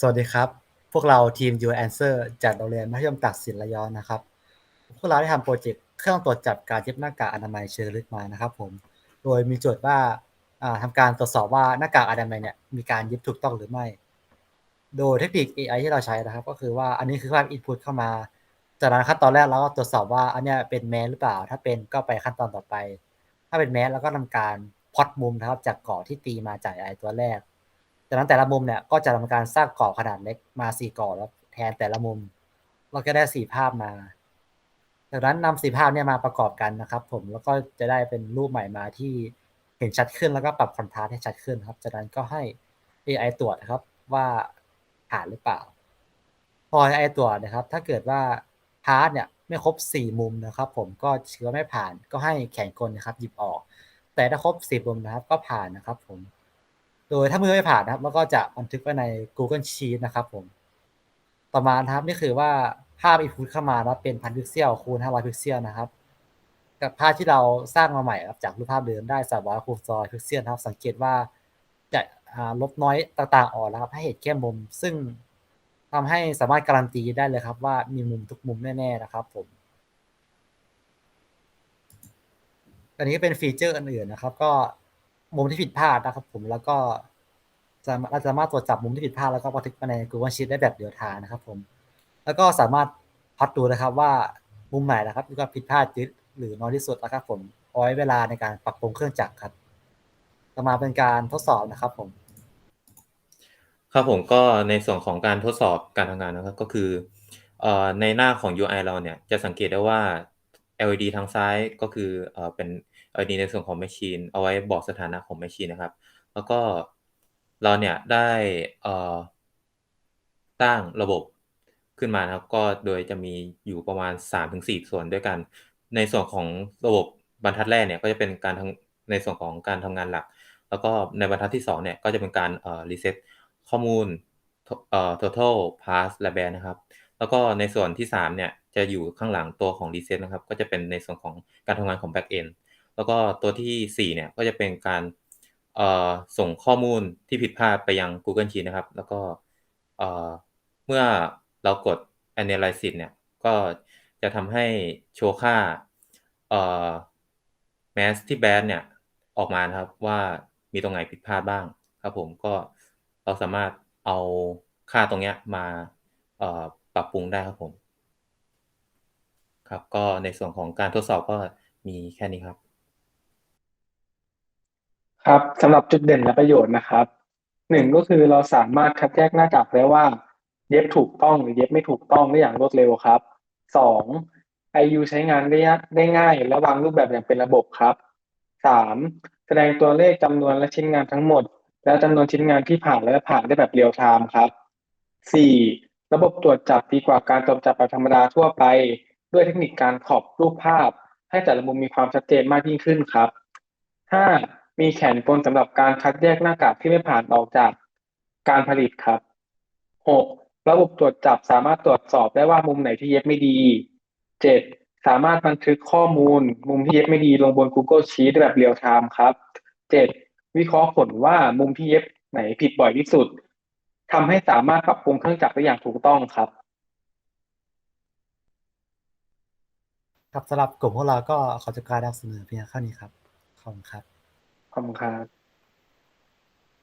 สวัสดีครับ พวกเราทีม Your Answer จากโรงเรียนมัธยมตักสินระยองนะครับ พวกเราได้ทำโปรเจกต์เครื่องตรวจจับการเย็บหน้ากากอนามัยเชิงลึกมานะครับผม โดยมีโจทย์ว่าอ่าทำการตรวจสอบว่าหน้ากากอนามัยเนี่ยมีการเย็บถูกต้องหรือไม่ โดยเทคนิค AI ที่เราใช้นะครับ ก็คือว่าอันนี้คือภาพ input เข้ามา จากนั้นขั้นตอนแรกเราก็ตรวจสอบว่าอันนี้เป็นแมสหรือเปล่า ถ้าเป็นก็ไปขั้นตอนต่อไป ถ้าเป็นแมสเราก็ทำการพอตมุมนะครับจากกรอที่ตีมาจาก AI ตัวแรก จากนั้นแต่ละมุมเนี่ยก็จะทำการสร้างกรอบขนาดเล็กมาสี่กรอบแล้วแทนแต่ละมุมเราก็ได้สี่ภาพมา จากนั้นนำสี่ภาพเนี่ยมาประกอบกันนะครับ ผมแล้วก็จะได้เป็นรูปใหม่มาที่เห็นชัดขึ้นแล้วก็ปรับคอนทราสต์ให้ชัดขึ้นครับ จากนั้นก็ให้ AI ตรวจนะครับว่าผ่านหรือเปล่า พอ AI ตรวจนะครับ ถ้าเกิดว่าพาร์ทเนี่ยไม่ครบสี่มุมนะครับ ผมก็ถือไม่ผ่านก็ให้แขนกลนะครับ หยิบออก แต่ถ้าครบสี่มุมนะครับ ก็ผ่านนะครับ ผม โดยถ้ามือไม่ผ่านนะครับ มันก็จะบันทึกไว้ใน Google Sheet นะครับผม ต่อมานะครับนี่คือว่าภาพอินพุตเข้ามานะเป็นพันพิกเซลคูณ500พิกเซลนะครับ กับภาพที่เราสร้างมาใหม่ครับจากรูปภาพเดิมได้300คูณ200พิกเซลครับ สังเกตว่าจะลบน้อยต่างๆออกแล้วครับให้เห็นแค่มุม ซึ่งทำให้สามารถการันตีได้เลยครับ ว่ามีมุมทุกมุมแน่ๆนะครับผมอันนี้ก็เป็นฟีเจอร์อื่นๆนะครับ ก็ มุมที่ผิดพลาดนะครับผมแล้วก็จะเราสามารถตรวจจับมุมที่ผิดพลาดแล้วก็บันทึกมาใน Google Sheet ได้แบบเดียวทางนะครับ ผม แล้วก็สามารถพัดดูนะครับว่ามุมไหนนะครับมีควาผิดพลาดเยอะหรือน้อยที่สุดนะครับ ผมเอาไว้เวลาในการปรับปรุงเครื่องจักรครับต่อมาเป็นการทดสอบนะครับ ผม ครับผมก็ในส่วนของการทดสอบการทำงานนะครับ ก็คือในหน้าของ UI เราเนี่ยจะสังเกตได้ว่า LED ทางซ้ายก็คือเอ่อเป็น LED ในส่วนของ Machine เอาไว้บอกสถานะของ Machine นะครับ แล้วก็เราเนี่ยได้เอ่อสร้งระบบขึ้นมานะครับ ก็โดยจะมีอยู่ประมาณ 3-4 ส่วนด้วยกัน ในส่วนของระบบบรรทัดแรกเนี่ยก็จะเป็นการทำในส่วนของการทำงานหลัก แล้วก็ในบรรทัดที่2เนี่ยก็จะเป็นการเอ่อ reset ข้อมูลเอ่อ total pass และ band นะครับ แล้วก็ในส่วนที่3เนี่ย จะอยู่ข้างหลังตัวของ reset นะครับ ก็จะเป็นในส่วนของการทำงานของ back end แล้วก็ตัวที่ 4 เนี่ย ก็จะเป็นการส่งข้อมูลที่ผิดพลาดไปยัง Google Sheet นะครับ แล้วก็เมื่อเรากด analysis เนี่ย ก็จะทำให้โชว์ค่า mass ที่ band เนี่ย ออกมานะครับว่ามีตรงไหนผิดพลาดบ้างครับผมก็เราสามารถเอาค่าตรงเนี้ยมาปรับปรุงได้ครับผม ครับ ก็ในส่วนของการทดสอบก็มีแค่นี้ครับ ครับสำหรับจุดเด่นและประโยชน์นะครับหนึ่งก็คือเราสามารถคัดแยกหน้ากากได้ว่า เย็บถูกต้องหรือเย็บไม่ถูกต้องได้อย่างรวดเร็วครับสอง IU ใช้งานได้ยากได้ง่าย และวางรูปแบบอย่างเป็นระบบครับสามแสดงตัวเลขจำนวนและชิ้นงานทั้งหมด และจำนวนชิ้นงานที่ผ่านและผ่านได้แบบเรียลไทม์ครับสี่ระบบตรวจจับดีกว่าการตรวจจับแบบธรรมดาทั่วไป ด้วยเทคนิคการขอบรูปภาพ ให้แต่ละมุมมีความชัดเจนมากยิ่งขึ้นครับห้ามีแขนกลสำหรับการคัดแยกหน้ากากที่ไม่ผ่านออกจากการผลิตครับหกระบบตรวจจับสามารถตรวจสอบได้ว่ามุมไหนที่เย็บไม่ดีเจ็ดสามารถบันทึกข้อมูล มุมที่เย็บไม่ดีลงบน Google Sheet แบบเรียลไทม์ครับเจ็ดวิเคราะห์ผลว่ามุมที่เย็บไหนผิดบ่อยที่สุดทำให้สามารถปรับปรุงเครื่องจักรได้อย่างถูกต้องครับ ครับสำหรับกลุ่มพวกเราก็ขอจบการนำเสนอเพียงเท่านี้ครับ ขอบคุณครับ ขอบคุณครับ